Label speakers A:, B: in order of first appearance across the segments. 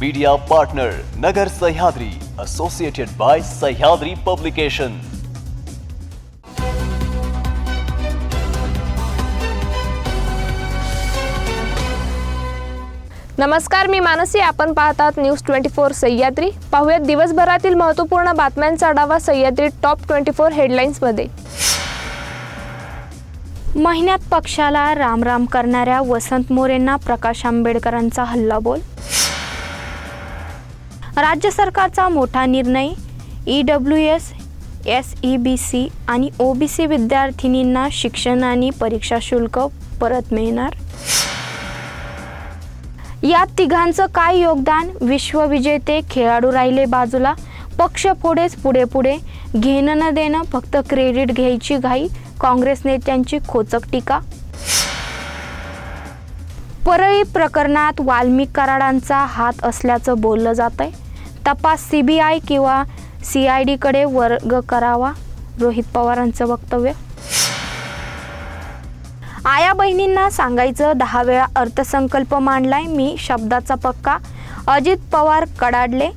A: Media partner Nagar Sahyadri associated by Sahyadri publication
B: नमस्कार मी मानसी. आपण पाहतात न्यूज ट्वेंटी फोर सह्याद्री. पाहूयात दिवसभरातील महत्त्वपूर्ण बातम्यांचा आढावा सह्याद्री टॉप ट्वेंटी फोर हेडलाईन्समध्ये
C: महिन्यात पक्षाला रामराम करणाऱ्या वसंत मोरेंना प्रकाश आंबेडकरांचा हल्लाबोल राज्य सरकारचा मोठा निर्णय E W S S E B C आणि ओ बी सी विद्यार्थिनींना शिक्षण आणि परीक्षा शुल्क परत मिळणार? या तिघांचं काय योगदान? विश्वविजेते खेळाडू राहिले बाजूला. पक्ष पुढेच पुढे पुढे. घेणं न देणं फक्त क्रेडिट घ्यायची घाई. काँग्रेस नेत्यांची खोचक टीका. परळी प्रकरणात वाल्मिक कराडांचा हात असल्याचं बोललं जात आहे तपास सी बी आय किंवा सी आय डीकडे वर्ग करावा रोहित पवारांचं वक्तव्य. आया बहिणींना सांगायचं दहा वेळा अर्थसंकल्प मांडलाय मी शब्दाचा पक्का. अजित पवार कडाडले.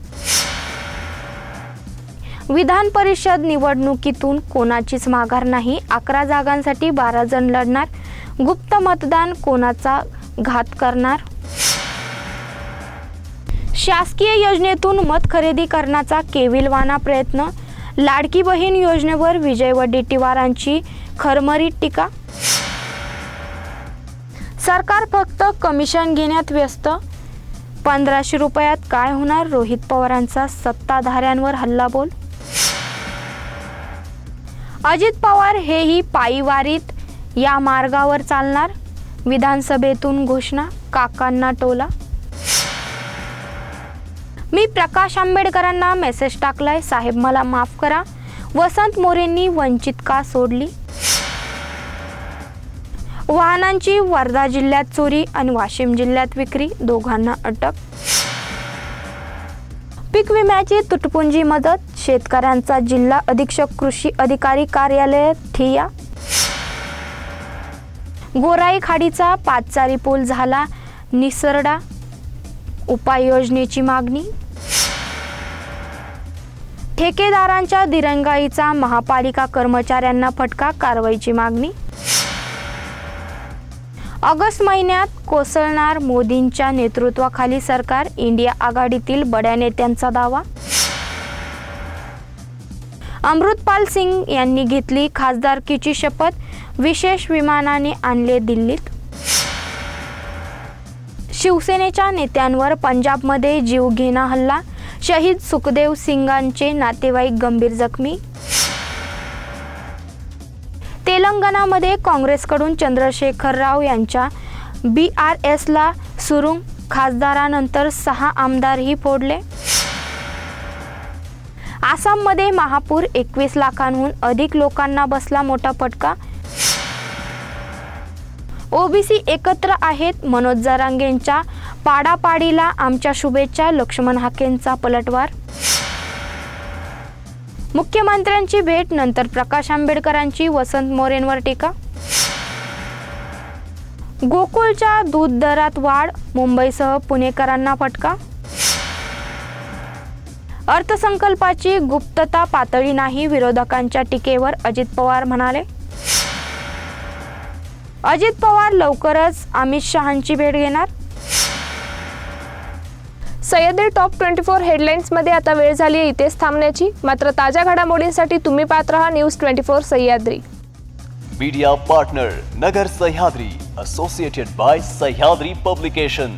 C: विधान परिषद निवडणुकीतून कोणाचीच माघार नाही अकरा जागांसाठी बारा जण लढणार. गुप्त मतदान कोणाचा घात करणार? शासकीय योजनेतून मत खरेदी करण्याचा केविलवाना प्रयत्न? लाडकी बहीण योजनेवर विजय वडेट्टीवारांची खरमरीत टीका? सरकार फक्त कमिशन घेण्यात व्यस्त? पंधराशे रुपयात काय होणार? रोहित पवारांचा सत्ताधाऱ्यांवर हल्लाबोल? अजित पवार हेही पायीवारीत या मार्गावर चालणार? विधानसभेतून घोषणा काकांना टोला. मी प्रकाश आंबेडकरांना मेसेज टाकलाय. साहेब मला माफ करा. वसंत मोरेंनी वंचित का सोडली? वाहनांची वर्धा जिल्ह्यात चोरी आणि वाशिम जिल्ह्यात विक्री दोघांना अटक. पीक विम्याची तुटपुंजी मदत शेतकऱ्यांचा जिल्हा अधीक्षक कृषी अधिकारी कार्यालयात ठिया. गोराई खाडीचा पाचचारी पूल झाला. निसरडा उपाययोजनेची मागणी. ठेकेदारांच्या दिरंगाईचा महापालिका कर्मचाऱ्यांना फटका कारवाईची मागणी. ऑगस्ट महिन्यात कोसळणार मोदींच्या नेतृत्वाखाली सरकार इंडिया आघाडीतील बड्या नेत्यांचा दावा. अमृतपाल सिंग यांनी घेतली खासदारकीची शपथ. विशेष विमानाने आणले दिल्लीत. शिवसेनेच्या नेत्यांवर पंजाबमध्ये जीवघेणा हल्ला. शहीद सुखदेव सिंगांचे नातेवाईक गंभीर जखमी. तेलंगणामध्ये काँग्रेसकडून चंद्रशेखर राव यांच्या बी आर एसला सुरुंग. खासदारानंतर सहा आमदारही फोडले. आसाममध्ये महापूर एकवीस लाखांहून अधिक लोकांना बसला मोठा फटका. ओबीसी एकत्र आहेत. मनोज जरांगेंच्या पाडापाडीला आमच्या शुभेच्छा. लक्ष्मण हाकेंचा पलटवार. मुख्यमंत्र्यांची भेट. नंतर प्रकाश आंबेडकरांची. वसंत मोरेंवर टीका. गोकुळच्या दूध दरात वाढ. मुंबईसह पुणेकरांना फटका. अर्थसंकल्पाची गुप्तता पातळी नाही विरोधकांच्या टीकेवर अजित पवार म्हणाले. अजित पवार लवकरच अमित शहांची भेट घेणार.
B: सह्याद्री टॉप ट्वेंटी फोर हेडलाईन्समध्ये आता वेळ झाली आहे इथेच थांबण्याची. मात्र ताज्या घडामोडींसाठी तुम्ही पाहत राहा news twenty four Sahyadri.
A: Media partner Nagar Sahyadri associated by Sahyadri publication